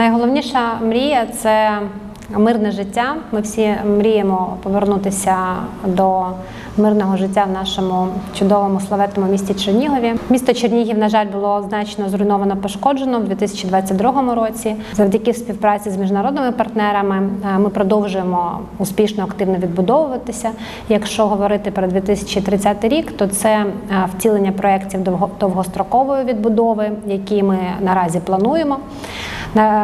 Найголовніша мрія це мирне життя. Ми всі мріємо повернутися до мирного життя в нашому чудовому славетному місті Чернігові. Місто Чернігів, на жаль, було значно зруйновано пошкоджено в 2022 році. Завдяки співпраці з міжнародними партнерами е, ми продовжуємо успішно активно відбудовуватися. Якщо говорити про 2030 рік, то це е, втілення проєктів довго- довгострокової відбудови, які ми наразі плануємо.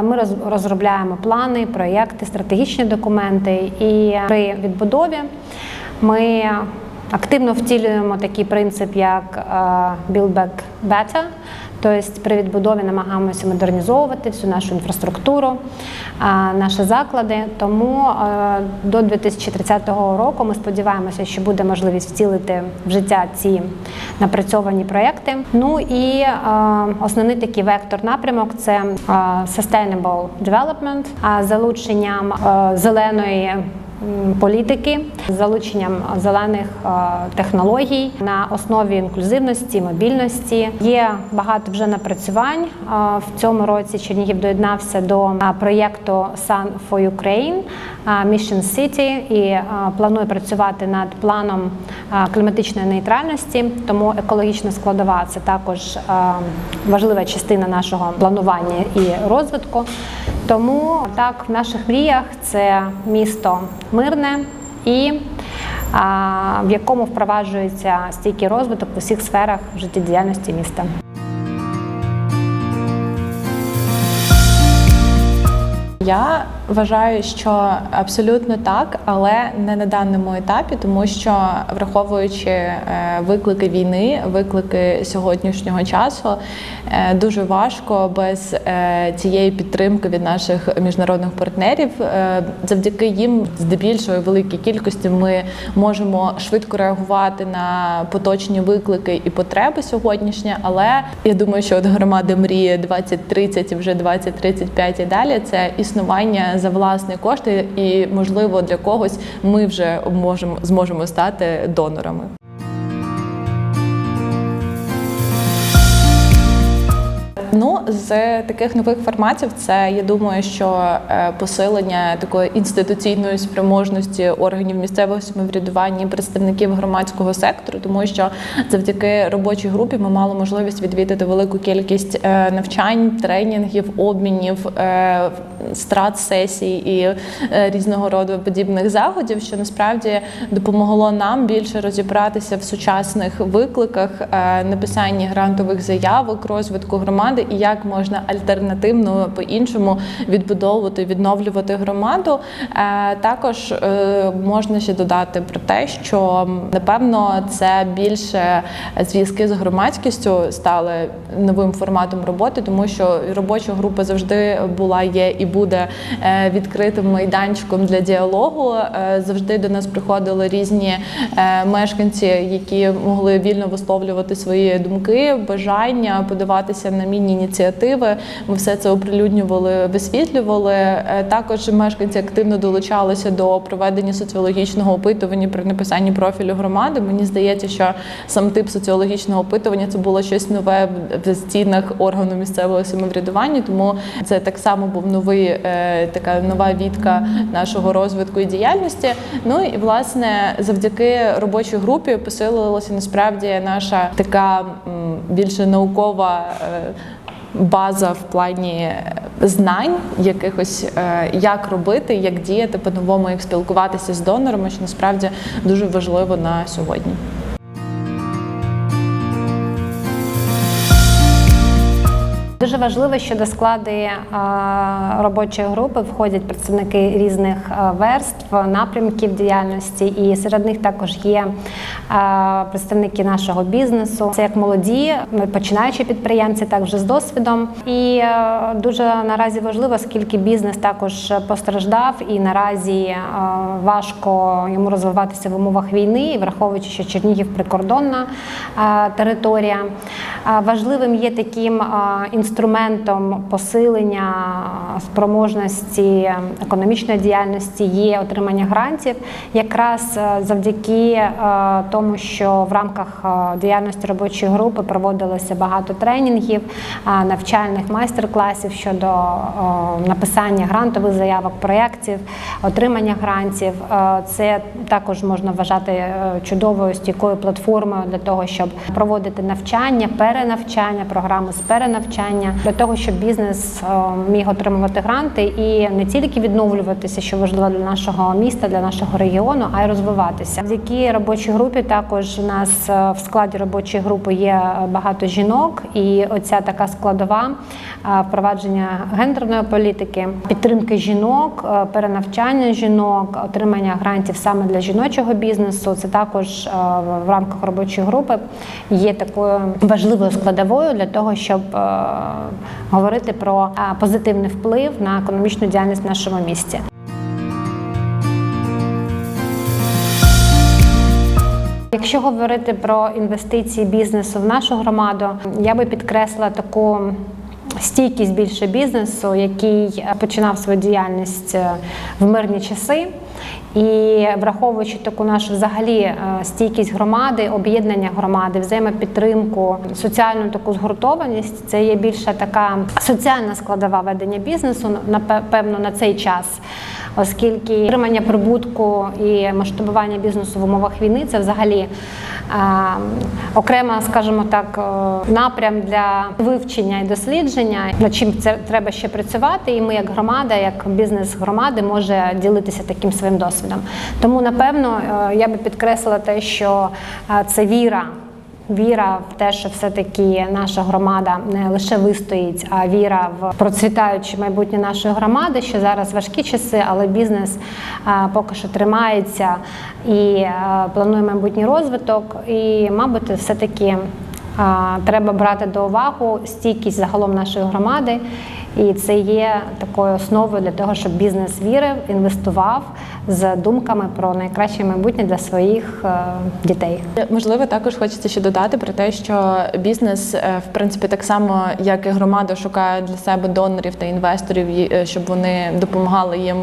Ми роз- розробляємо плани, проєкти, стратегічні документи. І при відбудові ми активно втілюємо такий принцип, як е, Build Back Better. Тобто при відбудові намагаємося модернізовувати всю нашу інфраструктуру, наші заклади. Тому е, до 2030 року ми сподіваємося, що буде можливість втілити в життя ці напрацьовані проекти. Ну і е, основний такий вектор напрямок це е, Sustainable Development, залученням е, зеленої політики з залученням зелених е, технологій на основі інклюзивності, мобільності. Є багато вже напрацювань. Е, В цьому році Чернігів доєднався до е, проєкту Sun for Ukraine Mission City і планує працювати над планом кліматичної нейтральності. Тому екологічна складова це також важлива частина нашого планування і розвитку. Тому так, в наших мріях це місто мирне і в якому впроваджується стійкий розвиток в усіх сферах життєдіяльності міста. Я вважаю, що абсолютно так, але не на даному етапі, тому що враховуючи е, виклики війни, виклики сьогоднішнього часу, е, дуже важко без е, цієї підтримки від наших міжнародних партнерів. Завдяки їм, здебільшого великій кількості, ми можемо швидко реагувати на поточні виклики і потреби сьогоднішні. Але я думаю, що от громади мрії 2030 і вже 2035 і далі це існування за власні кошти, і можливо для когось ми вже можемо зможемо стати донорами. Ну, з таких нових форматів, це я думаю, що е, посилення такої інституційної спроможності органів місцевого самоврядування і представників громадського сектору, тому що завдяки робочій групі ми мали можливість відвідати велику кількість е, навчань, тренінгів, обмінів, е, страт сесій і різного роду подібних заходів, що насправді допомогло нам більше розібратися в сучасних викликах, написанні грантових заявок, розвитку громади і як можна альтернативно по-іншому відбудовувати, відновлювати громаду. Е, Також е, можна ще додати про те, що напевно це більше зв'язки з громадськістю стали новим форматом роботи, тому що робоча група завжди була, є і буде е, відкритим майданчиком для діалогу. Завжди до нас приходили різні мешканці, які могли вільно висловлювати свої думки, бажання, подаватися на міні-ініціативи. Ми все це оприлюднювали, висвітлювали. Е, Також мешканці активно долучалися до проведення соціологічного опитування при написанні профілю громади. Мені здається, що сам тип соціологічного опитування це було щось нове в- стінах органу місцевого самоврядування. Тому це так само був новий е, така нова вітка нашого розвитку і діяльності. Ну і власне завдяки робочій групі посилилася насправді наша така більше наукова. База в плані знань, якихось е, як робити, як діяти по-новому, як спілкуватися з донорами, що насправді дуже важливо на сьогодні. Дуже важливо, що до складу е, робочої групи входять представники різних е, верств, напрямків діяльності, і серед них також є е, представники нашого бізнесу. Це як молоді, починаючі підприємці, так вже з досвідом. І дуже наразі важливо, оскільки бізнес також постраждав, і наразі важко йому розвиватися в умовах війни, і враховуючи, що Чернігів прикордонна територія. Важливим є таким інструментом інструментом посилення спроможності економічної діяльності є отримання грантів, якраз е, завдяки е, тому, що в рамках е, діяльності робочої групи проводилося багато тренінгів, е, навчальних майстер-класів щодо е, написання грантових заявок, проєктів, отримання грантів. Е, Це також можна вважати е, чудовою стійкою платформою для того, щоб проводити навчання, перенавчання, програми з перенавчання, для того, щоб бізнес е, міг отримувати гранти і не тільки відновлюватися, що важливо для нашого міста, для нашого регіону, а й розвиватися. Завдяки робочій групі також у нас е, в складі робочої групи є багато жінок, і оця така складова е, впровадження гендерної політики, підтримки жінок, е, перенавчання жінок, отримання грантів саме для жіночого бізнесу. Це також е, в рамках робочої групи є такою важливою складовою для того, щоб е, говорити про е, позитивний вплив на економічну діяльність в нашому місті. Якщо говорити про інвестиції бізнесу в нашу громаду, я би підкреслила таку стійкість більше бізнесу, який е, починав свою діяльність е, в мирні часи. І враховуючи таку нашу взагалі е, стійкість громади, об'єднання громади, взаємопідтримку, соціальну таку згуртованість, це є більше така соціальна складова ведення бізнесу, напевно, на цей час. Оскільки отримання прибутку і масштабування бізнесу в умовах війни це взагалі окрема, скажімо так, е, напрям для вивчення і дослідження, над чим це треба ще працювати. І ми, як громада, як бізнес громади, може ділитися таким своїм досвідом. Тому, напевно, е, я би підкреслила те, що е, це віра. Віра в те, що все-таки наша громада не лише вистоїть, а віра в процвітаюче майбутнє нашої громади, що зараз важкі часи, але бізнес поки що тримається і планує майбутній розвиток. І, мабуть, все-таки треба брати до уваги стійкість загалом нашої громади. І це є такою основою для того, щоб бізнес вірив, інвестував з думками про найкраще майбутнє для своїх е, дітей. Можливо, також хочеться ще додати про те, що бізнес, е, в принципі, так само як і громада, шукає для себе донорів та інвесторів, е, щоб вони допомагали їм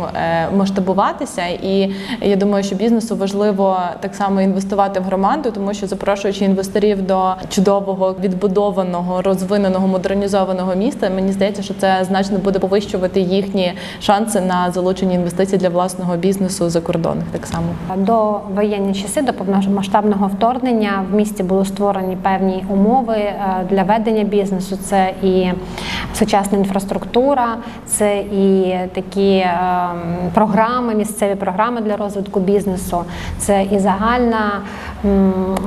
масштабуватися. І я думаю, що бізнесу важливо так само інвестувати в громаду, тому що запрошуючи інвесторів до чудового, відбудованого, розвиненого, модернізованого міста, мені здається, що це значно буде повищувати їхні шанси на залучення інвестицій для власного бізнесу закордонних так само. До воєнні часи, до повномасштабного вторгнення в місті були створені певні умови е, для ведення бізнесу. Це і сучасна інфраструктура, це і такі е, програми, місцеві програми для розвитку бізнесу, це і загальна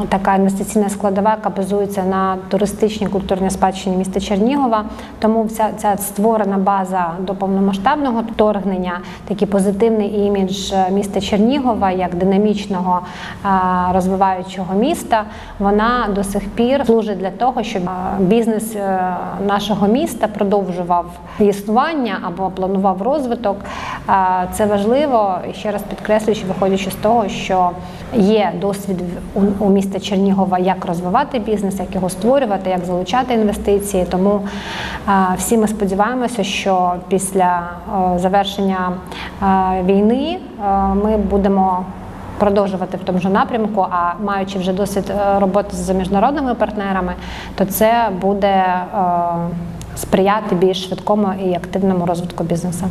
така інвестиційна складова, яка базується на туристичній культурній спадщині міста Чернігова. Тому вся ця створена база до повномасштабного вторгнення, такий позитивний імідж міста Чернігова як динамічного е, розвиваючого міста. Вона до сих пір служить для того, щоб е, бізнес е, нашого міста продовжував існування або планував розвиток. Е, Це важливо ще раз підкреслюючи, виходячи з того, що є досвід у, міста Чернігова, як розвивати бізнес, як його створювати, як залучати інвестиції. Тому е, всі ми сподіваємося, що після е, завершення е, війни е, ми будемо. Продовжувати в тому ж напрямку, а маючи вже досвід е, роботи з міжнародними партнерами, то це буде е, сприяти більш швидкому і активному розвитку бізнесу.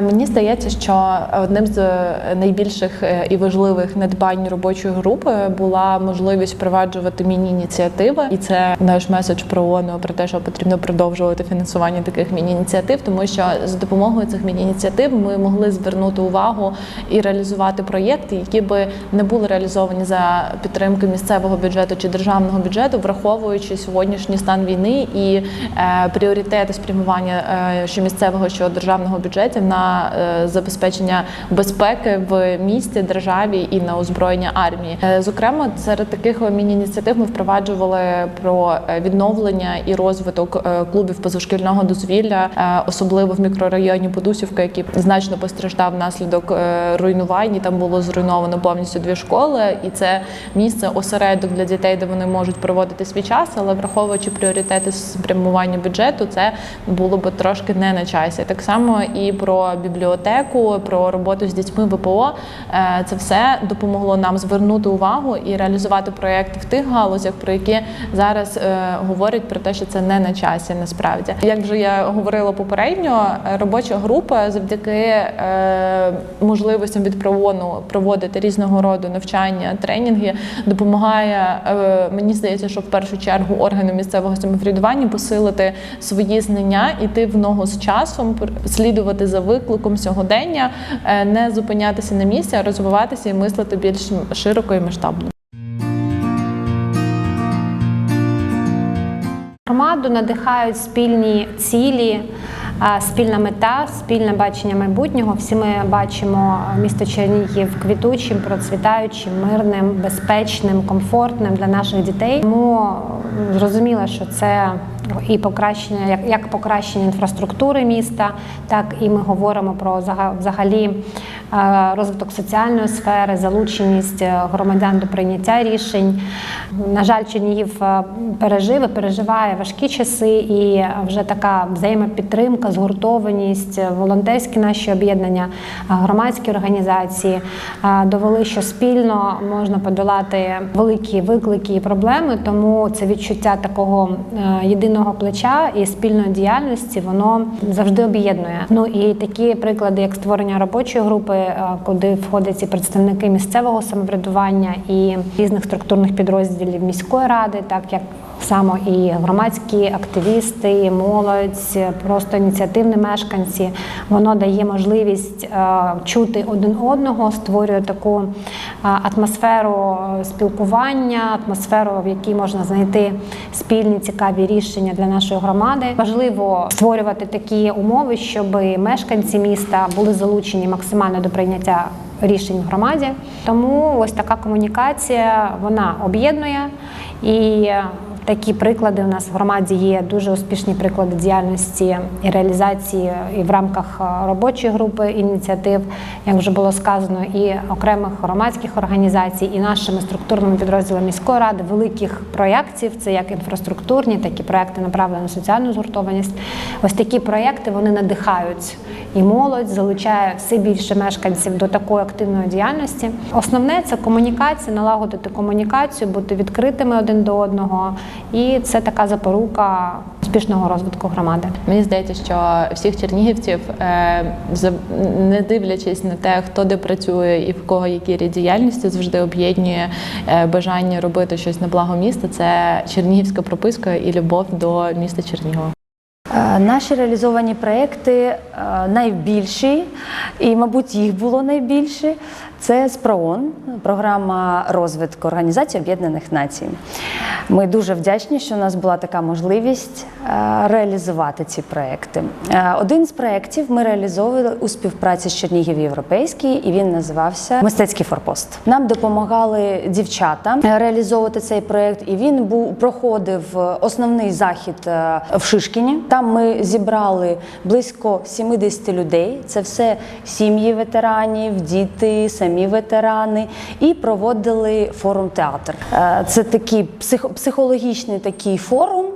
Мені здається, що одним з е, найбільших е, і важливих надбань робочої групи була можливість впроваджувати міні-ініціативи, і це наш меседж про ООН про те, що потрібно продовжувати фінансування таких міні-ініціатив, тому що за допомогою цих міні-ініціатив ми могли звернути увагу і реалізувати проєкти, які би не були реалізовані за підтримки місцевого бюджету чи державного бюджету, враховуючи сьогоднішній стан війни і е, пріоритети спрямування е, що місцевого, що державного бюджетів на е, забезпечення безпеки в місті, державі і на озброєння армії. Е, Зокрема, серед таких міні-ініціатив ми впроваджували про е, відновлення і розвиток клубів позашкільного дозвілля, особливо в мікрорайоні Подусівка, який значно постраждав внаслідок руйнувань. Там було зруйновано повністю дві школи, і це місце осередок для дітей, де вони можуть проводити свій час, але враховуючи пріоритети спрямування бюджету, це було би трошки не на часі. Так само і про бібліотеку, про роботу з дітьми ВПО. Е, Це все допомогло нам звернути увагу і реалізувати проекти в тих галузях, про які зараз е, говорять про те, що це не на часі. Насправді, як вже я говорила попередньо, е, робоча група завдяки можливостям від правону проводити різного роду навчання, тренінги допомагає. Мені здається, що в першу чергу органи місцевого самоврядування посилити свої знання, іти в ногу з часом, слідувати за викликом сьогодення, е, не зупинятися на місці, а розвиватися і мислити більш широко і масштабно. Громаду надихають спільні цілі, спільна мета, спільне бачення майбутнього. Всі ми бачимо місто Чернігів квітучим, процвітаючим, мирним, безпечним, комфортним для наших дітей. Тому зрозуміло, що це і покращення, як, як покращення інфраструктури міста, так і ми говоримо про взагалі е, розвиток соціальної сфери, залученість е, громадян до прийняття рішень. На жаль, Чернігів е, пережив і переживає важкі часи, і вже така взаємопідтримка, згуртованість, волонтерські наші об'єднання, громадські організації довели, що спільно можна подолати великі виклики і проблеми. Тому це відчуття такого е, єдиного плеча і спільної діяльності воно завжди об'єднує. Ну і такі приклади, як створення робочої групи, е, куди входять і представники місцевого самоврядування і різних структурних підрозділів міської ради, так як само і громадські активісти, і молодь, просто ініціативні мешканці. Воно дає можливість е, чути один одного, створює таку е, атмосферу е, спілкування, атмосферу, в якій можна знайти спільні цікаві рішення для нашої громади. Важливо створювати такі умови, щоб мешканці міста були залучені максимально до прийняття рішень в громаді. Тому ось така комунікація вона об'єднує і. Такі приклади у нас в громаді є дуже успішні приклади діяльності і реалізації і в рамках е, робочої групи ініціатив, як вже було сказано, і окремих громадських організацій, і нашими структурними підрозділами міської ради, великих проєктів, це як інфраструктурні, так і проекти направлені на соціальну згуртованість. Ось такі проєкти вони надихають і молодь, залучає все більше мешканців до такої активної діяльності. Основне це комунікація, налагодити комунікацію, бути відкритими один до одного. І це така запорука успішного розвитку громади. Мені здається, що всіх чернігівців, е, не дивлячись на те, хто де працює і в кого які рід діяльності, завжди об'єднує е, бажання робити щось на благо міста. Це чернігівська прописка і любов до міста Чернігова. Е, Наші реалізовані проекти найбільші, і, мабуть, їх було найбільше. Це СПРООН, програма розвитку Організації Об'єднаних Націй. Ми дуже вдячні, що у нас була така можливість е, реалізувати ці проекти. Е, Один з проєктів ми реалізовували у співпраці з Чернігів Європейський, і він називався Мистецький форпост. Нам допомагали дівчата е, реалізовувати цей проєкт, і він був проходив основний захід в Шишкіні. Там ми зібрали близько 70 людей. Це все сім'ї ветеранів, діти, самі ветерани, і проводили форум театр. Е, Це такий психо- психологічний такий форум.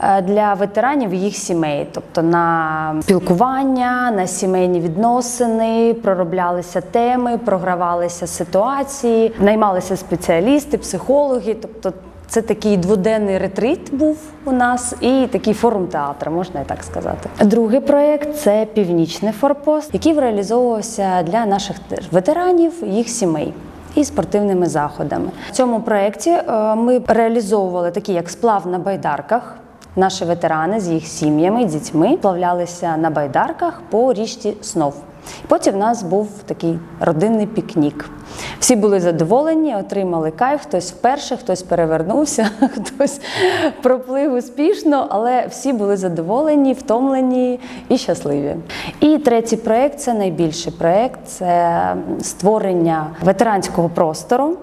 е, Для ветеранів і їх сімей, тобто на спілкування, на сімейні відносини, пророблялися теми, програвалися ситуації, наймалися спеціалісти, психологи. Тобто, це такий дводенний ретрит був у нас і такий форум театру, можна і так сказати. Другий проєкт це північний форпост, який реалізовувався для наших ветеранів, їх сімей. І спортивними заходами в цьому проєкті е, ми реалізовували такі, як сплав на байдарках. Наші ветерани з їх сім'ями, дітьми плавлялися на байдарках по річці Снов. Потім в нас був такий родинний пікнік. Всі були задоволені, отримали кайф, хтось вперше, хтось перевернувся, хтось проплив успішно, але всі були задоволені, втомлені і щасливі. І третій проєкт це найбільший проєкт це створення ветеранського простору.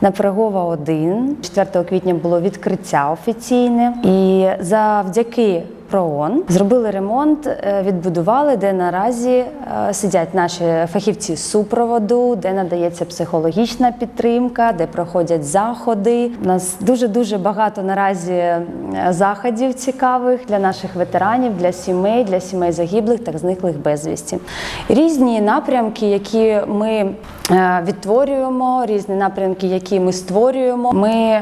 На Пирогова 1 4 квітня було відкриття офіційне, і завдяки ПРООН зробили ремонт, е, відбудували, де наразі е, сидять наші фахівці з супроводу, де надається психологічна підтримка, де проходять заходи. У нас дуже дуже багато наразі е, заходів цікавих для наших ветеранів, для сімей, для сімей загиблих та зниклих безвісті. Різні напрямки, які ми відтворюємо, різні напрямки, які ми створюємо. Ми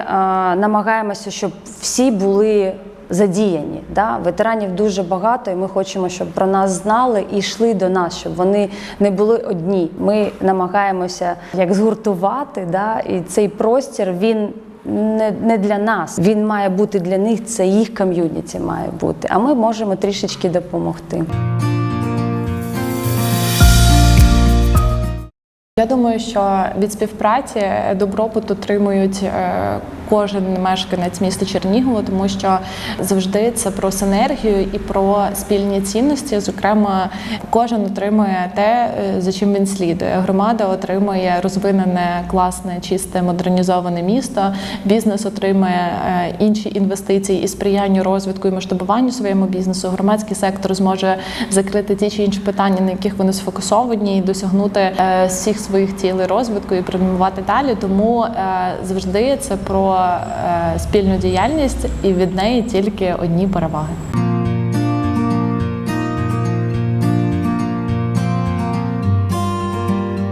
намагаємося, щоб всі були. Задіяні да? ветеранів дуже багато, і ми хочемо, щоб про нас знали і йшли до нас, щоб вони не були одні. Ми намагаємося як згуртувати, да? і цей простір він не, не для нас. Він має бути для них. Це їх ком'юніті має бути. А ми можемо трішечки допомогти. Я думаю, що від співпраці добробут отримують е, кожен мешканець міста Чернігова, тому що завжди це про синергію і про спільні цінності. Зокрема, кожен отримує те, е, за чим він слідує. Громада отримує розвинене, класне, чисте, модернізоване місто. Бізнес отримує е, інші інвестиції і сприянню розвитку і масштабуванню своєму бізнесу. Громадський сектор зможе закрити ті чи інші питання, на яких вони сфокусовані, і досягнути е, всіх своїх цілей розвитку і прямувати далі. Тому завжди це про спільну діяльність, і від неї тільки одні переваги.